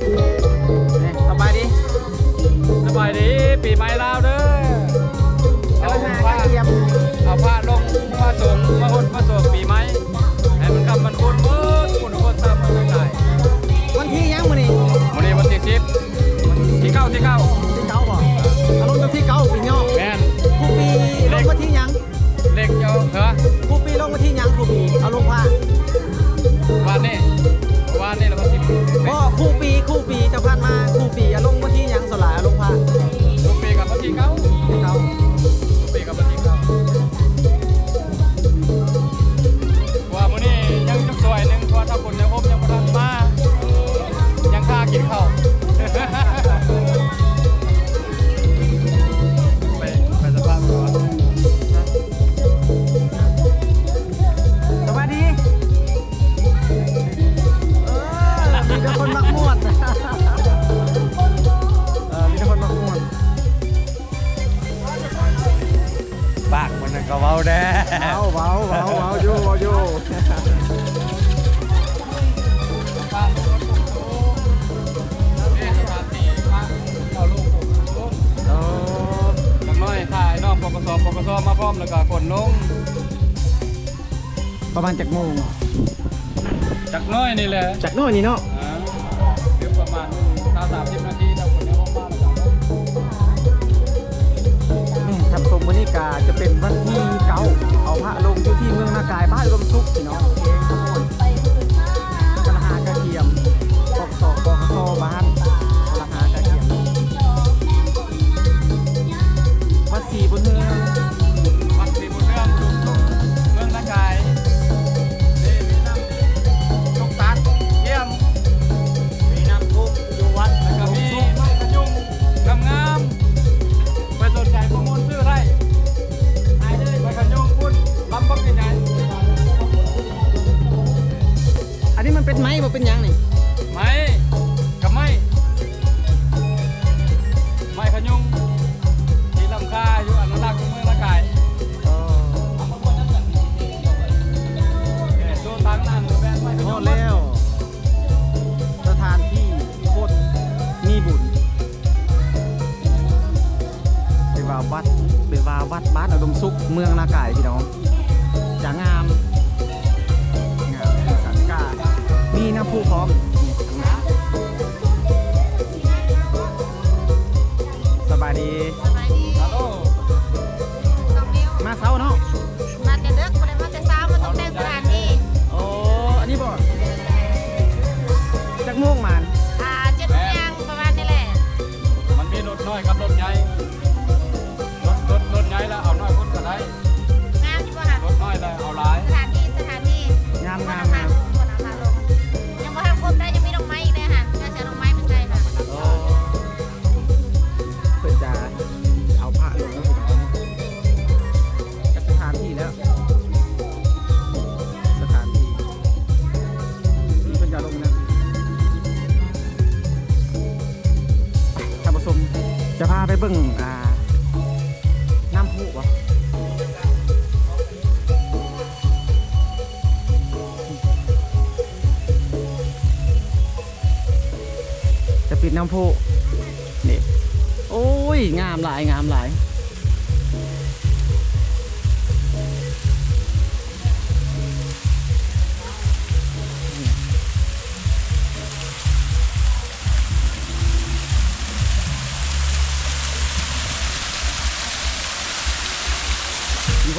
Música คู่ปีคู่ปีจะผ่านมาคู่ปีอารมณ์ กสปกสมาพร้อมแล้วก็ขนลงประมาณจากโมงจากน้อยนี่แหละจากน้อยนี่เนาะเดี๋ยวประมาณตาสามสิบนาทีเราขนเนี้ยบ้างแล้กนี่ทำทรงวันนี้กาจะเป็นวันที่เก่าเอาพระลงที่เมืองนากายบ้านลมทุกพี่นาะ 不好。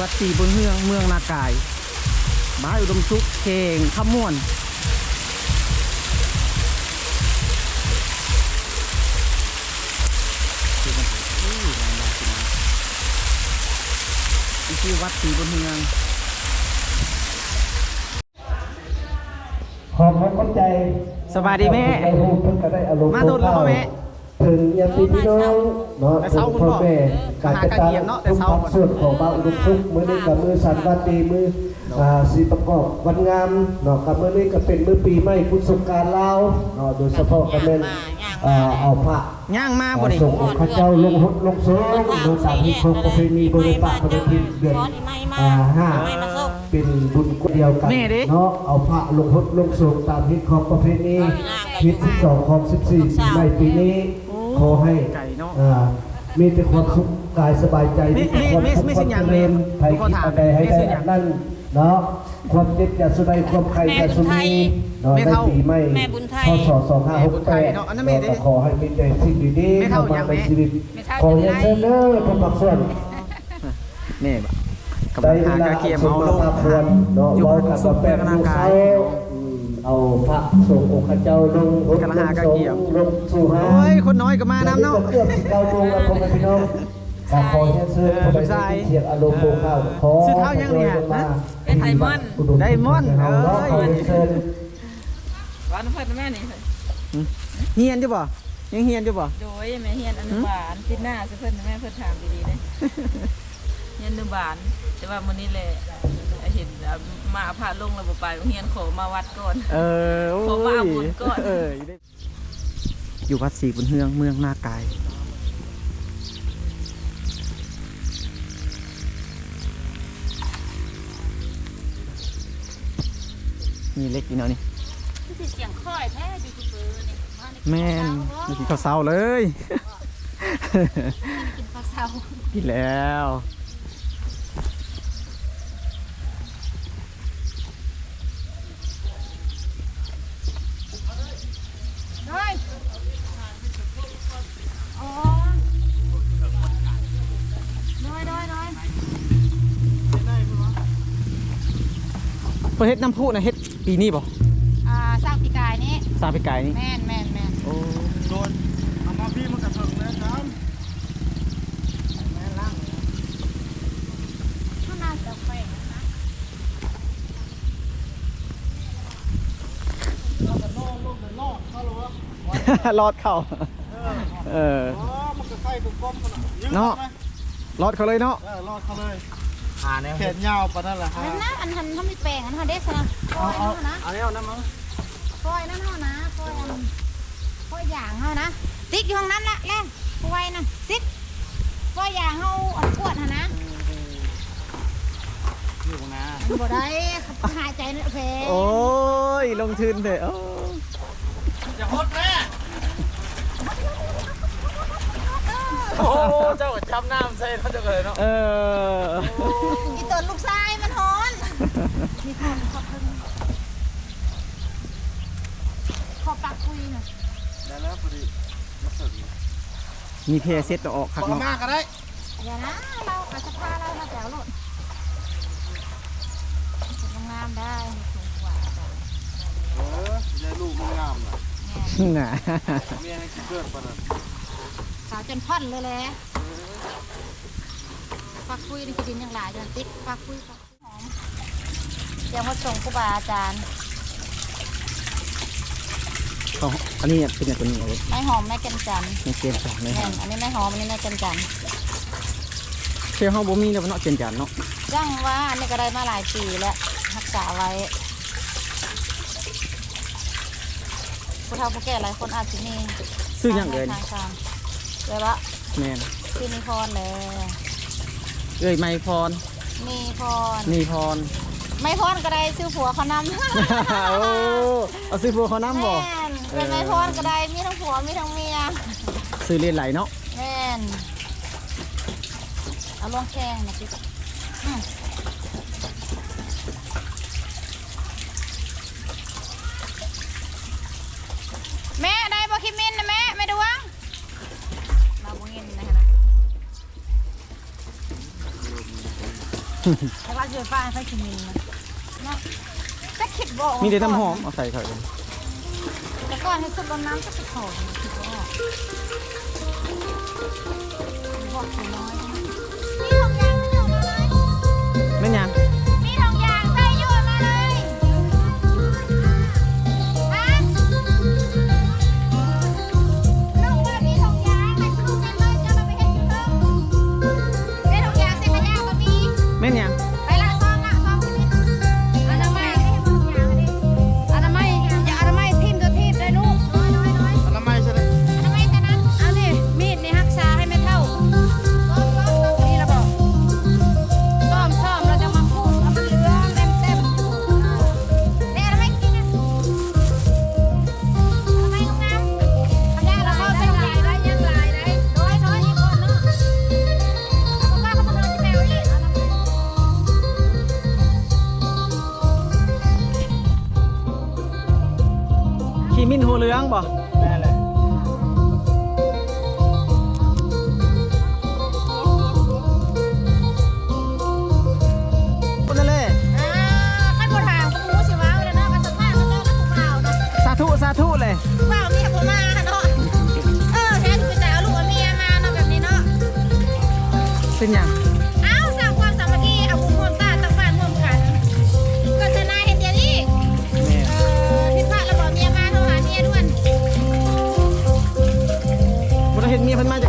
วัดสีบนเมืองเมืองนากายบ้านอุดมสุกเข่งข้าม่วนที่วัดสีบนเมืองขอบคุณใจสบายดีแม่มาดูแล้วแม่ ถึงยังพี่พี่น้องเนาะถึงพ่อแม่การจัดกานทุ่มความสุดของบ้านอุดมสุขมือนี้กับมือสันวัตีมือสีประกอบวันงามเนาะกับมือนี้ก็เป็นมือปีใหม่คุณสงการเล่าวเนาะโดยเฉพาะกับเป็นเอาพระย่างมาบ่ได้ส่งข้าเจ้าลงลงสูงโดยสาธิตของประเพณีบริปะประเพณีเดือนห้าเป็นบุญเดียวกันเนาะเอาพระลงพดลงสูงตามที่ของประเพณีพิธีที่สองของสิบสี่ปีใหม่ปีนี้ ขอให้ไก่เนาะอ่ามีแต่ความสุขกายสบายใจมีแต่ความมีสุขมีคสิ่วามงอย่างเจริญมีใครขอคิดถามอะไรให้มีได้สิ่งอย่างนั่นเนาะความเจ็บอย่าสุดใดความใครอย่าสุมีเนาะแม่ในเฒ่าปีใหม่แม่บุญไทยพศสองห้าหกแปดเนาะอันนั้นแม่ดิขอให้มีแต่สิ่งดีแม่ๆเฒ่าเข้าอย่ามางในแม่ชีวิตแม่เฒ่าขออเรียย่านงไรเชิญเด้อทุกภาคส่วนนี่บะกำได้ลังเวหาลากระเกียมส่งเอามาลงภาพรวมเนาะอยู่เว้าบนกับสุขแปเพื่อดร่างลูกกาเสายอืม เอาพระส่งองค์ข้าเจ้าลงรถกำลังหากระเกียมลงสู่หาโอ้ยคนน้อยก็มาน้ำเนาะเกือบสิบเก้าโมงแล้วพ่อแม่พี่น้องกาขอเชิญเชิญเออผู้ใดลูกชายที่เสียงอารมณ์โมข้าวขอชื่อเท่ายังเนี่ยมาฮะเป็นไดมอนด์อุดมไดมอนด์เฮาเนาะเอ้ยขอเรียนเชิญวันเพิ่นแม่นี่เพิ่นเฮียนอยู่บ่ยังเฮียนอยู่บ่โดยแม่เฮียนอนุบาลติดหน้าสิเพิ่นแม่เพิ่นถามดีๆเด้เฮียนอนุบาลแต่ว่ามื้อนี้แหละ เห็นอะมาพาลงแล้วบ่ไปโรงเรียนขอมาวัดก่อน เออโอ้ผมว่าเอาบุญก่อน เอออยู่วัดศรีบุญเฮืองเมืองนากายมีเล็กอีกเนาะนี่คือเสียงค่อยแท้ยูทูบเบอร์นี่มานี่แม่นไม่กินข้าวเช้าเลยกินข้าวเช้ากินแล้ว น้อยอ๋อน้อยน้อยน้อย เปิดเฮ็ดน้ำพุนะเฮ็ดปีนี้บ่อ่าสร้างปีกายนี้สร้างปีกายนี่แม่นแม่นแม่นโอ้โดนเอามาพี่มันกระเถิงเลยครับข้างหน้าจะแขวงนะรอดเข้าเอออ๋อมันก็ใส่กุกก้มมันยืดเนาะไหมรอดเขาเลยเนาะเออรอดเขาเลย หาแนวแขนยาวปะนั่นแหละอัฮะนนั้นนะอันทันทำมีแปลงอันทันเด็กนะคอยนั่นนะเอาแล้วนะมั้งคอยนั่นเท่านะคอยอันคอยอย่างเท่านะ ติ๊กอยู่ห้องนั้นละแล่คอยนะซิดคอยอย่างเท่าอันกวดฮะนะอยู่นะมันบ่ได้หายใจนั่นเพลโอ้ยลงทุนเถอะโอ้อย่าฮด แม่โอ้เจ้าจำน้ำใส่เขาจะเลยเนาะเอออีตัวลูกชายมันฮอนมีฮอนขอบคุณขอปากคุยหน่อยได้แล้วพอดีมาเสริมมีเพเซ็ตออกคักคนละเนาะมากก็ได้อย่านะเราอาจจะพาเรามาแถวโลดจะทำงานได้สูงกว่าจ้ะเออใหญ่ลูกมันงามน่ะน่ะเมียให้กินเลือดปะนั่นขาว จนพ่อนเลยแหละปากคุยนี่คือดินยังหลายจนติ๊กปากคุยปากคุยหอมเดี๋ยวมาส่งครูบาอาจารย์เอาอันนี้เป็นอย่างตัวนี้เอาไว้ไม้หอมไม้กันจันทร์ในเกณฑ์สองเลยแม่นอันนี้ไม้หอมอันนี้ไม้กันจันทร์เชื่อห้องบ่มีแล้วเนาะเกณฑ์จานเนาะย่างว่าอันนี้ก็ได้มาหลายปีแล้วรักษาไว้ผู้เฒ่าผู้แก่หลายคนอาจจะมีซื้ออย่างเกินทางการ เลยว่าแม่นชื่อนิพรเลยเอ้ยไมพรมีพรนี่พร ไม่พรก็ได้ซื้อผัวเขานำ โอ้เอาซื้อพวกเขาน้ำบ่ แม่นเป็นไม่พรก็ได้มีทั้งผัวมีทั้งเมียซื้อเรียนไหลเนาะแม่นเอาลงแข้งนะพี่อืมแแต่ว่าเจอป้าให้คิมินนะเนาะจะคิดบอกมีแต่น้ำหอมเอาใส่เขาเองแต่ก่อนให้สุดลมน้ำก็สุดหอมคิดว่าบอกถึงน้อย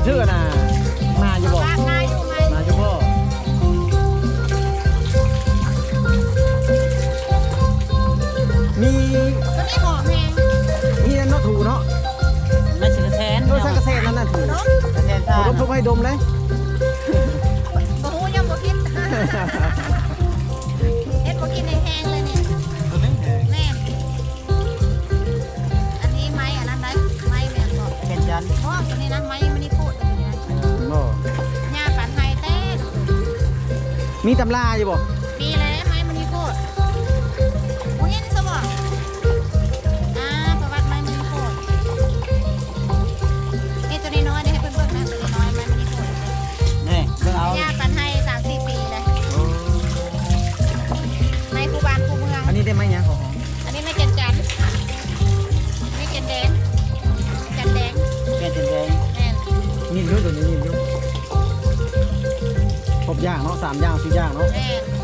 เพิ่นมาจากเทื่อน่ะมาอยู่บ่ปากงายอยู่ไหมมาอยู่บ่มีตัวนี้หอมแหงมีนั่นเนาะถูเนาะไม่ใช่แทนโดยสังกะเสนนั่นน่ะถูเนาะแทนผทามนทุกให้ดมเลยบ่ฮู้ยังบ่กินเฮ็ดบ่กินในแห้งเลยนี่ตัวนี้แหงแม่นอันนี้ไม้อันนั้นได้ไม้แม่นบ่แทนจันเพราะตัวนี้นะไม้มันนี่พูดตัวนี้นะ บ่หญ้าปันไทยเต้มีตำราอยู่บ่ ย่างเนาะสามย่างสี่ย่างเนาะ แม่น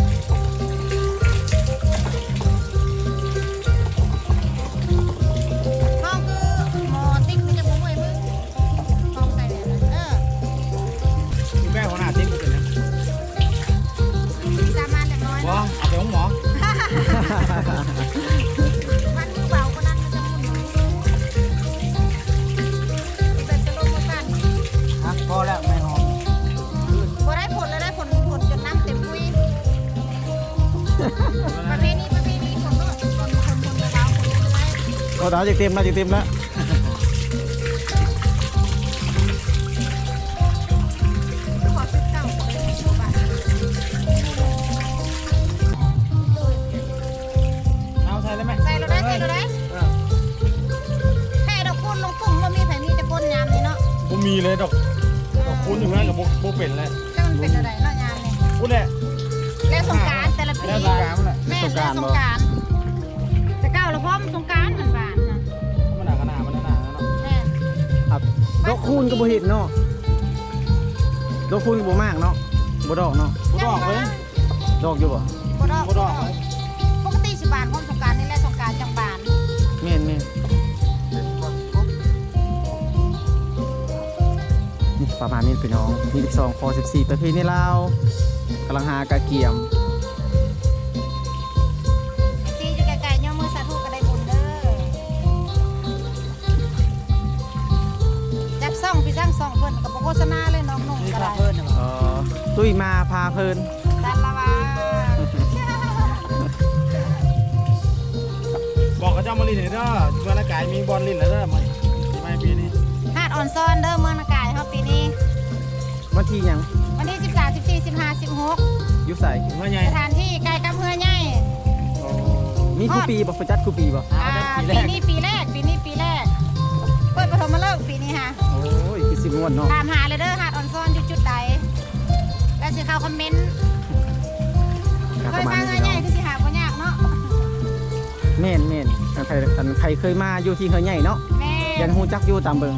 าจะเต็มแล้วจะเต็มแล้วขอชุดเก่าไปเลยบ้านเอาใส่เลยไหมใส่เราได้ใส่เราได้แค่ดอกคูณลงปุ่มว่ามีไผมีจะก้นยามนี่เนาะบ่มีเลยดอกดอกคุณอยู่นั่นกับบ่บ่เป็นเลยแล้วมันเป็นอะไรเนาะยามนี่กูแหละแล้วสงกรารแต่ละปีแล้วสงกรานต์มันแหละแม่แล้วสงกรารแต่เก้าแล้วพร้อมสงกรารเหมือน ดอกคูณก็บ่เห็นเนาะดอกคูณก็บ่มากเนาะบ่ดอกเนาะกูดอกเลยดอกอยู่บ่บ่ดอกบ่ดอกเลยปกติสิบานพร้อมสงกรารนี่แหละสงกรารจังบานแม่นแม่นนี่ประมาณนี้พี่น้องมี12คอ14ประเพณีลาวกำลังหากระเกียม ยมาพาเพลินสันละวาบอกกับเจ้ามาลินเด้อเมื่อนากายมีบอลลินแล้วเด้อไม่ไม่ปีนี้หาดอ่อนซ้อนเด้อเมืองนากายเฮาปีนี้ วันที่หยังวันที่ 13 14 15 16อยู่ใส่เมื่อไงสถานที่ใกล้กับเฮือใหญ่มีคู่ปีบ่ประจัดคู่ปีบ่อ่าปีนี้ปีแรกปีนี้ปีแรกเปิดปฐมฤกษ์ปีนี้ฮะโอ้ยคือสิม่วนเนาะตามหา แล้วสิเข้าคอมเมนต์ก็เคปยระมาณมานี้เฮือใหญ่เนาะคือสิหาบ่ยากเนาะแม่นแม่นอันใครอันใครเคยมาอยู่ที่เฮือใหญ่เนาะแม่ยันฮู้จักอยู่ตามเบิง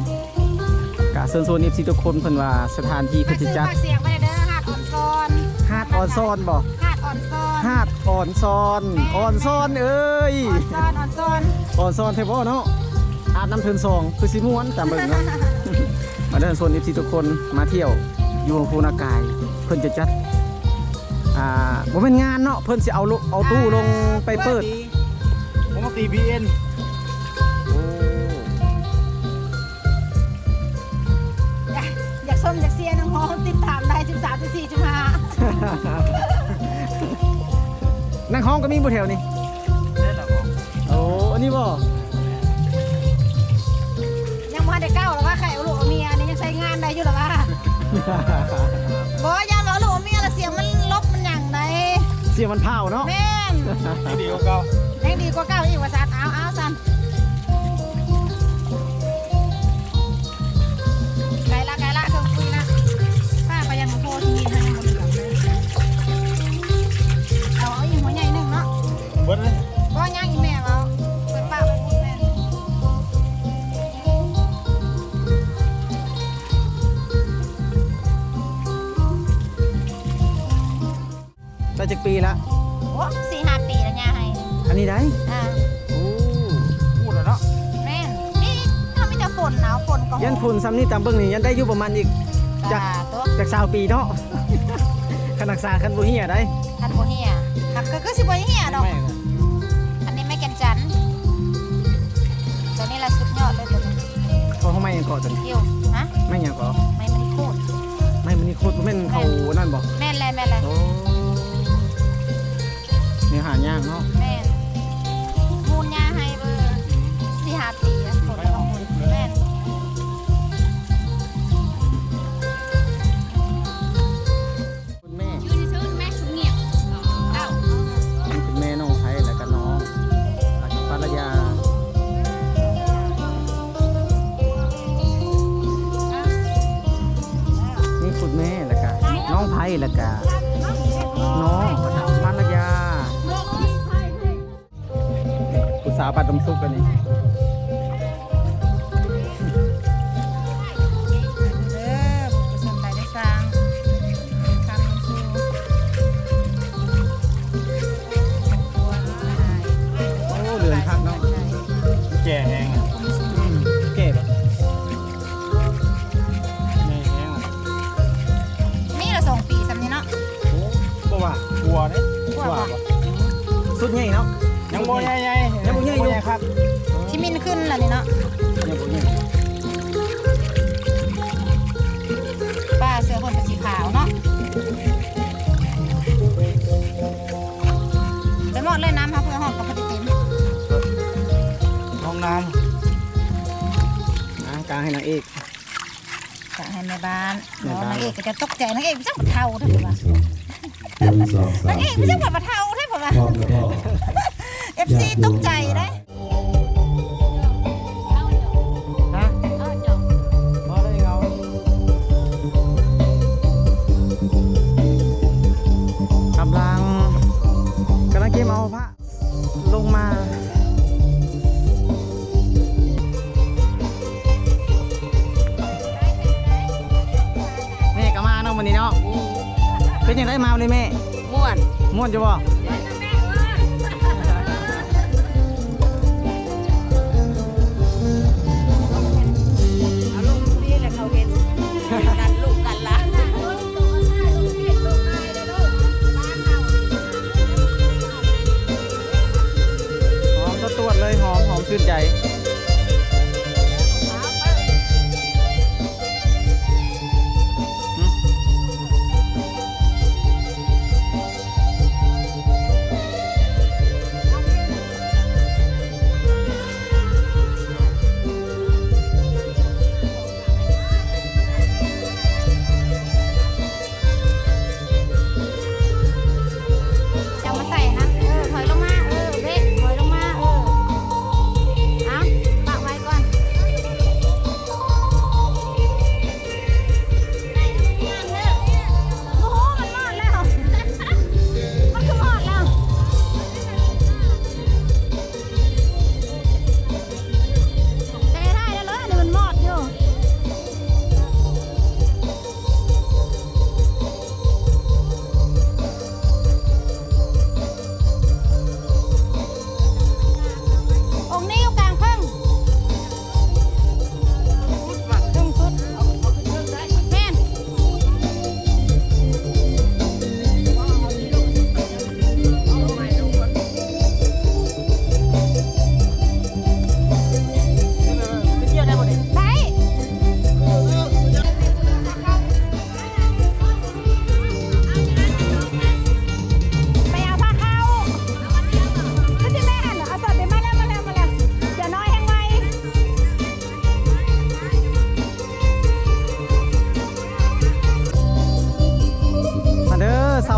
กะเชิญชวน FC ทุกคนเพิ่นว่าสถานที่มาเพิ่นสิซื้อจัดฝากเสียงไปเด้อหาดอ่อนซ้อนหาดอ่อนซ้อนบ่หาดอ่อนซ้อนหาดอ่อนซ้อนอ่อนซ้อนเอ้ย อ่อนซ้อนอ่อนซ้อนอ่อนซ้อนแท้บ่เนาะอาบน้ำเทินซองคือสิม่วนตามเบิงเนาะ มาเดินโซน FC ทุกคนมาเที่ยวอยู่ภูนากาย เพิ่นจะจัดอ่าบ่แม่นงานเนาะเพิ่นสิเอาลเอาตู้ลงไปเปิดผมมาตีบีเอ็นโอ้อยากอยากส้มอยากเสียน้องมองติดตามได้13 14 15นั่งห้องก็มีบ่แถวนี้ได้หรอโอ้อันนี้บ่ยังบ่ทันได้ก้าวหรอกว่าใครเอาลูกเอาเมียนี่ยังใช้งานได้อยู่หรอวะบอกว่าอย่ เสียงมันเผาเนาะ แม่นดีกว่าเก่ายังดีกว่าเก้าอีกว่าซันเอาเอาซัน ละโอ้สี่ห้าปีแล้วย่าให้อันนี้ได้อ่าโอ้พูดแล้วเนาะแม่นนี่ถ้าไม่จะฝนหนาวฝนก็ยันฝุ่นซ้ำนี่ตามเบิ่งนี่ยันได้อยู่ประมาณอีก จ้าตัวจากสาวปีเนาะ ขนาดสาคันบ่เฮียได้ทันโบเฮียหักก็คือสิบ่เฮียดอกอันนี้ไม่แก่นจันทร์ตัวนี้ละสุดยอดเลยตัวนี้เขาเขาไม่ยังเกาะจนเกี่ยวฮะไม่ยังเกาะไม่มันโคตรไม่มันนี่โคตรบ่แม่นเขานั่นบ่แม่นเลยแม่นเลยโอ้เนี่ยหายากเนาะแม่นมูลยาให้เบอร์สี่ห้าปีอะผลของมูลแม่นคุณแม่ชื่อชื่อแม่ชุเงียบเอ้านี่เป็นแม่น้องไทยแล้วก็น้องแล้วก็ภรรยานี่คุณแม่แล้วก็น้องไผ่แล้วก็ สาวปัดดมซุกกันนี่ำค่ะเพื่อหอมกับพอดีเต็มห้องน้อะกลางให้นางเอกจะให้แม่บ้านแม่บ้านนางเอกก็จะตกใจนางเอกไม่ใช่ปะเทาเท่าไหร่ปะหนึ่งสองสานามงเอกไม่ใช่ปะเทาเท่าไหร่ปะพร้อมแล้วก็เอฟซีตกใจได้ เนาะเป็นยังไงมาวันนี้แม่ม่วนม่วนจะบ่หอมตัวตรวจเลยหอมหอมชื่นใจ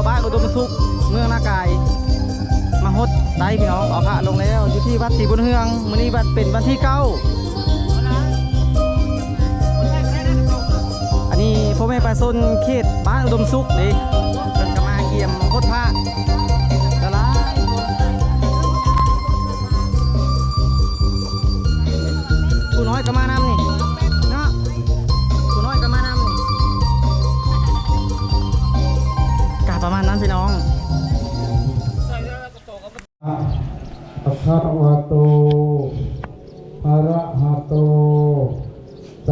าวบ้านอุดมสุขเมืองนากาย มาฮดได้พี่น้องเอาพระลงแล้ว อยู่ที่วัดศรีบุญเฮืองมื้อนี้วัดเป็นวันที่เก้าอันนี้พ่อแม่ประชาชนเขตบ้านอุดมสุขนี่เพิ่นกมาเกี่ยมฮดพระละลายผู้น้อยก็มานำ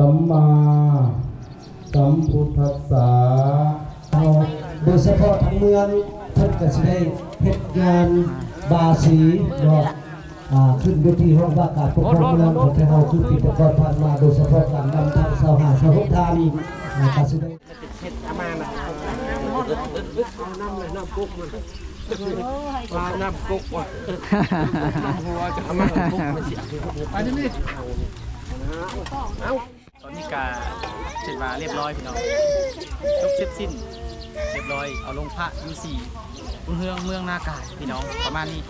สัมมาสัมพุทธัสสะเอาโดยเฉพาะทั้งเมืองเพิ่นก็สิได้เฮ็ดงานบาสีเนาะอ่าขึ้นอยู่ที่ห้องว่าการปกครองเมืองของเฮาคือปีประกอบผ่านมาโดยเฉพาะการนำทางสาวหาสาวทานอ่าก็สิได้อันนี้นี่ตอนนี้ นี่กาเสร็จมาเรียบร้อยพี่น้องจบเสร็จสิ้น เรียบร้อยเอาลงพระยูสีเมืองเมืองนากายพี่น้องประมาณนี้